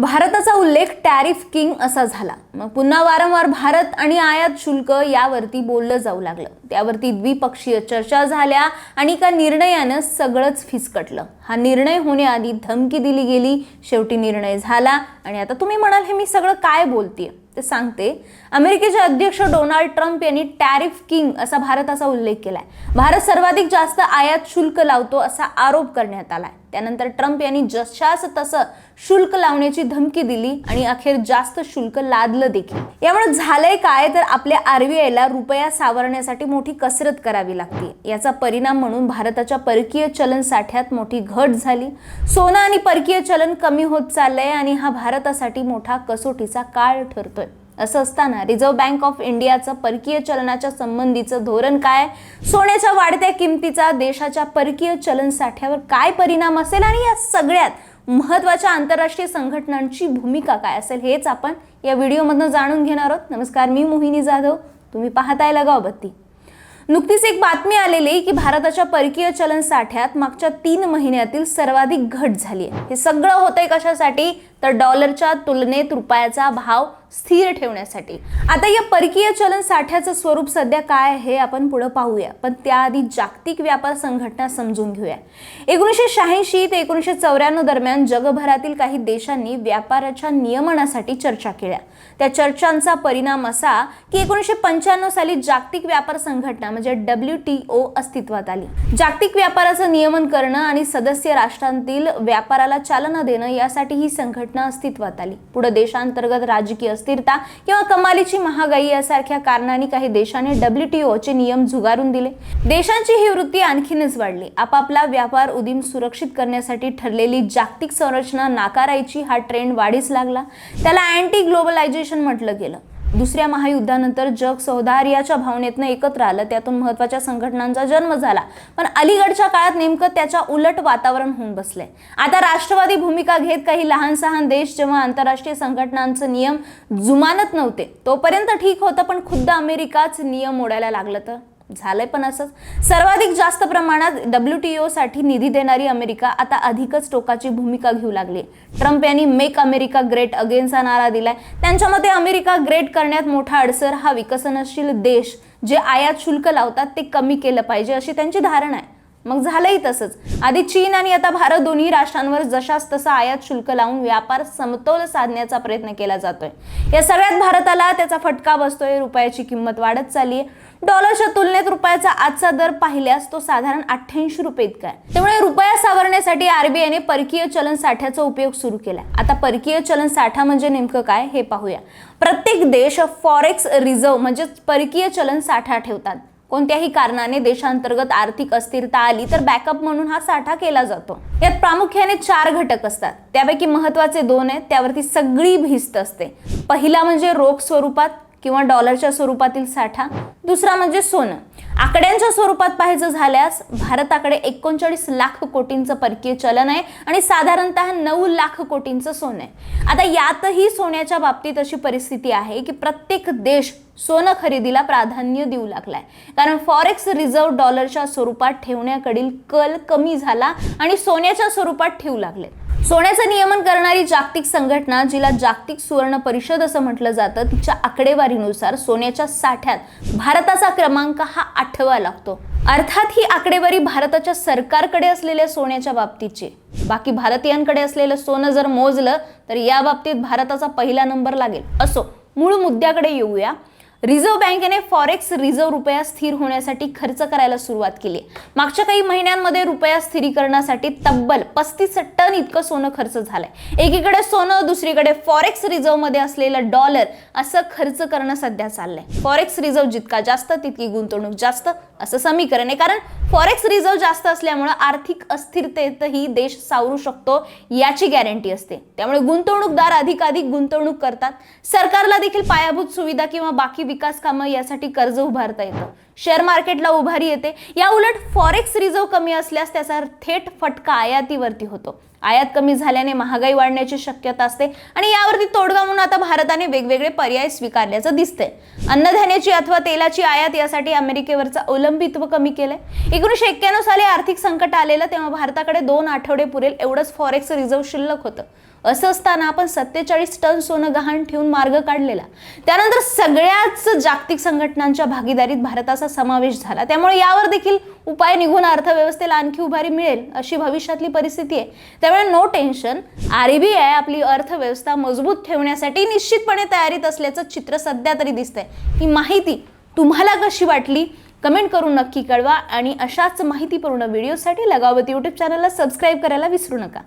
भारताचा उल्लेख tariff king असा झाला. मग पुन्हा वारंवार भारत आणि आयात शुल्क यावरती बोललं जाऊ लागलं. त्यावरती द्विपक्षीय चर्चा झाल्या आणि एका निर्णयानं सगळंच फिसकटलं. हा निर्णय होण्याआधी धमकी दिली गेली. शेवटी निर्णय झाला. आणि आता तुम्ही म्हणाल हे मी सगळं काय बोलतेय? ते सांगते. अमेरिकेचे अध्यक्ष डोनाल्ड ट्रम्प यांनी टॅरिफ किंग असा भारताचा उल्लेख केलाय. भारत सर्वाधिक जास्त आयात शुल्क लावतो असा आरोप करण्यात आलाय. त्यानंतर ट्रम्प यांनी जशास तसं शुल्क लावण्याची धमकी दिली आणि अखेर जास्त शुल्क लादलं देखील. यामुळे झालंय काय? तर आपल्या आरबीआयला रुपया सावरण्यासाठी मोठी कसरत करावी लागते. याचा परिणाम म्हणून भारताच्या परकीय चलन साठ्यात मोठी घट झाली. सोनं आणि परकीय चलन कमी होत चाललंय आणि हा भारतासाठी मोठा कसोटीचा काळ ठरतोय. असं असताना रिझर्व्ह बँक ऑफ इंडियाचं परकीय चलनाच्या संबंधीचं धोरण काय? सोन्याच्या वाढत्या किमतीचा देशाच्या परकीय चलन साठ्यावर काय परिणाम असेल? आणि या सगळ्यात महत्त्वाच्या आंतरराष्ट्रीय संघटनांची भूमिका काय असेल हेच आपण या व्हिडिओमधनं जाणून घेणार आहोत. नमस्कार मी मोहिनी जाधव. तुम्ही पाहताय लगाव बत्ती. नुकतीच एक बातमी आलेली की भारताच्या परकीय चलन साठ्यात मागच्या तीन महिन्यातील सर्वाधिक घट झाली आहे. हे सगळं होतंय कशासाठी? तर डॉलरच्या तुलनेत रुपयाचा भाव स्थिर ठेवण्यासाठी. आता या परकीय चलन साठ्याचं स्वरूप सध्या काय हे आपण पुढे पाहूया. पण त्याआधी जागतिक व्यापार संघटना समजून घेऊया. एकोणीसशे शहाऐंशी ते एकोणीसशे चौऱ्याण्णव दरम्यान जगभरातील काही देशांनी व्यापाराच्या नियमनासाठी चर्चा केल्या. त्या चर्चांचा परिणाम असा की एकोणीसशे पंच्याण्णव साली जागतिक व्यापार संघटना म्हणजे डब्ल्यू टी ओ अस्तित्वात आली. जागतिक व्यापाराचं नियमन करणं आणि सदस्य राष्ट्रांतील व्यापाराला चालना देणं यासाठी ही संघटना अस्तित्वात आली. पुढे देशांतर्गत राजकीय अस्थिरता किंवा कमालीची महागाई यासारख्या कारणांनी काही देशाने डब्ल्यूटीओचे चे नियम झुगारून दिले. देशांची ही वृत्ती आणखीनच वाढली. आपापला व्यापार उदीम सुरक्षित करण्यासाठी ठरलेली जागतिक संरचना नाकारायची हा ट्रेंड वाढीस लागला. त्याला अँटी ग्लोबलायझेशन म्हटलं गेलं. दुसऱ्या महायुद्धानंतर जग सौदार्याच्या भावनेतनं एकत्र आलं. त्यातून महत्त्वाच्या संघटनांचा जन्म झाला. पण अलीकडच्या काळात नेमकं त्याच्या उलट वातावरण होऊन बसलंय. आता राष्ट्रवादी भूमिका घेत काही लहान सहान देश जेव्हा आंतरराष्ट्रीय संघटनांचे नियम जुमानत नव्हते तोपर्यंत ठीक होतं पण खुद्द अमेरिकाच नियम मोडायला लागलं तर? झालंय पण असंच. सर्वाधिक जास्त प्रमाणात डब्ल्यू टी साठी निधी देणारी अमेरिका आता अधिकच टोकाची भूमिका घेऊ लागली. ट्रम्प यांनी मेक अमेरिका ग्रेट अगेनचा नारा दिलाय. त्यांच्या मते अमेरिका ग्रेट करण्यात मोठा अडसर हा विकसनशील देश जे आयात शुल्क लावतात ते कमी केलं पाहिजे अशी त्यांची धारणा आहे. मग झालंही तसंच. आधी चीन आणि आता भारत दोन्ही राष्ट्रांवर जशास तसा आयात शुल्क लावून व्यापार समतोल साधण्याचा प्रयत्न केला जातोय. या सगळ्यात भारताला त्याचा फटका बसतोय रुपयाची किंमत वाढत चालली डॉलरच्या तुलनेत रुपयाचा आजचा दर पाहिल्यास तो साधारण अठ्ठ्याऐंशी रुपये इतका आहे. त्यामुळे रुपया सावरण्यासाठी आरबीआयने परकीय चलन साठ्याचा उपयोग सुरू केला आता परकीय चलन साठा म्हणजे नेमकं काय हे पाहूया. प्रत्येक देश फॉरेक्स रिझर्व्ह म्हणजेच परकीय चलन साठा ठेवतात. कोणत्याही कारणाने देशांतर्गत आर्थिक अस्थिरता आली तर बॅकअप म्हणून हा साठा केला जातो. यात प्रामुख्याने चार घटक असतात. त्यापैकी महत्त्वाचे दोन आहेत त्यावरती सगळी भिस्त असते. पहिला म्हणजे रोख स्वरूपात किंवा डॉलरच्या स्वरूपातील साठा. दुसरा म्हणजे सोनं. आकड्यांच्या स्वरूपात पाहायचं झाल्यास भारताकडे एकोणचाळीस लाख कोटींचं परकीय चलन आहे आणि साधारणतः नऊ लाख कोटींचं सोनं आहे. आता यातही सोन्याच्या बाबतीत अशी परिस्थिती आहे की प्रत्येक देश सोनं खरेदीला प्राधान्य देऊ लागलाय. कारण फॉरेक्स रिझर्व्ह डॉलरच्या स्वरूपात ठेवण्याकडील कल कमी झाला आणि सोन्याच्या स्वरूपात ठेवू लागले. सोन्याचं नियमन करणारी जागतिक संघटना जिला जागतिक सुवर्ण परिषद असं म्हटलं जातं तिच्या आकडेवारीनुसार सोन्याच्या साठ्यात भारताचा क्रमांक हा आठवा लागतो. अर्थात ही आकडेवारी भारताच्या सरकारकडे असलेल्या सोन्याच्या बाबतीची. बाकी भारतीयांकडे असलेलं सोनं जर मोजलं तर या बाबतीत भारताचा पहिला नंबर लागेल. असो मूळ मुद्द्याकडे येऊया. रिझर्व्ह बँकेने फॉरेक्स रिझर्व्ह रुपया स्थिर होण्यासाठी खर्च करायला सुरुवात केली. मागच्या काही महिन्यांमध्ये रुपया स्थिरीकरणासाठी तब्बल पस्तीस टन इतकं सोनं खर्च झालंय. एकीकडे सोनं दुसरीकडे फॉरेक्स रिझर्व्हमध्ये असलेलं डॉलर असं खर्च करणं सध्या चाललंय. फॉरेक्स रिझर्व्ह जितका जास्त तितकी गुंतवणूक जास्त. असं समीकरण आहे. कारण फॉरेक्स रिझर्व्ह जास्त असल्यामुळे आर्थिक अस्थिरतेतही देश सावरू शकतो याची गॅरंटी असते. त्यामुळे गुंतवणूकदार अधिकाधिक गुंतवणूक करतात. सरकारला देखील पायाभूत सुविधा किंवा बाकी विकास कामं यासाठी कर्ज उभारता येतं. शेअर मार्केटला उभारी येते. या उलट फॉरेक्स रिझर्व्ह कमी असल्यास त्याचा थेट फटका आयातीवरती होतो. आयात कमी झाल्याने महागाई वाढण्याची शक्यता असते आणि यावरती तोडगा म्हणून आता भारताने वेगवेगळे पर्याय स्वीकारल्याचं दिसतंय. अन्नधान्याची अथवा तेलाची आयात यासाठी अमेरिकेवरचं अवलंबित्व कमी केलंय. एकोणीसशे एक्क्याण्णव साली आर्थिक संकट आलेलं तेव्हा भारताकडे दोन आठवडे पुरेल एवढंच फॉरेक्स रिझर्व्ह शिल्लक होतं. असं असताना आपण सत्तेचाळीस टन सोनं गहाण ठेवून मार्ग काढलेला. त्यानंतर सगळ्याच जागतिक संघटनांच्या भागीदारीत भारताचा समावेश झाला. त्यामुळे यावर देखील उपाय निघून अर्थव्यवस्थेला आणखी उभारी मिळेल अशी भविष्यातली परिस्थिती आहे. त्यामुळे नो टेन्शन आरबीआय आपली अर्थव्यवस्था मजबूत ठेवण्यासाठी निश्चितपणे तयारीत असल्याचं चित्र सध्या तरी दिसतंय. ही माहिती तुम्हाला कशी वाटली? कमेंट करून नक्की कळवा आणि अशाच माहितीपूर्ण व्हिडिओसाठी लगावत यूट्यूब चॅनलला सबस्क्राईब करायला विसरू नका.